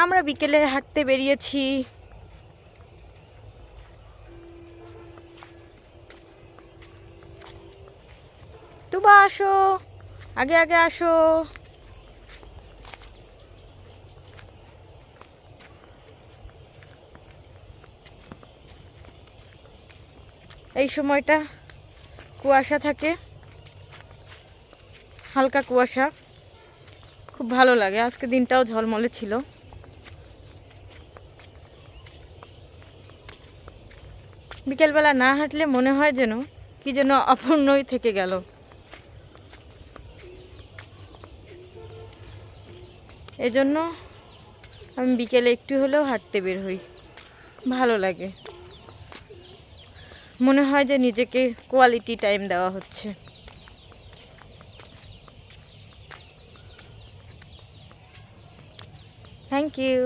আমরা বিকেলে হাঁটতে বেরিয়েছি। তুবা আসো, আগে আগে আসো। এই সময়টা কুয়াশা থাকে, হালকা কুয়াশা। খুব ভালো লাগে, আজকে দিনটাও ঝলমলে ছিল। বিকেলবেলা না হাঁটলে মনে হয় যেন কি যেন অপূর্ণই থেকে গেল। এজন্য আমি বিকেলে একটু হলেও হাঁটতে বের হই। ভালো লাগে। মনে হয় যে নিজেকে কোয়ালিটি টাইম দেওয়া হচ্ছে। Thank you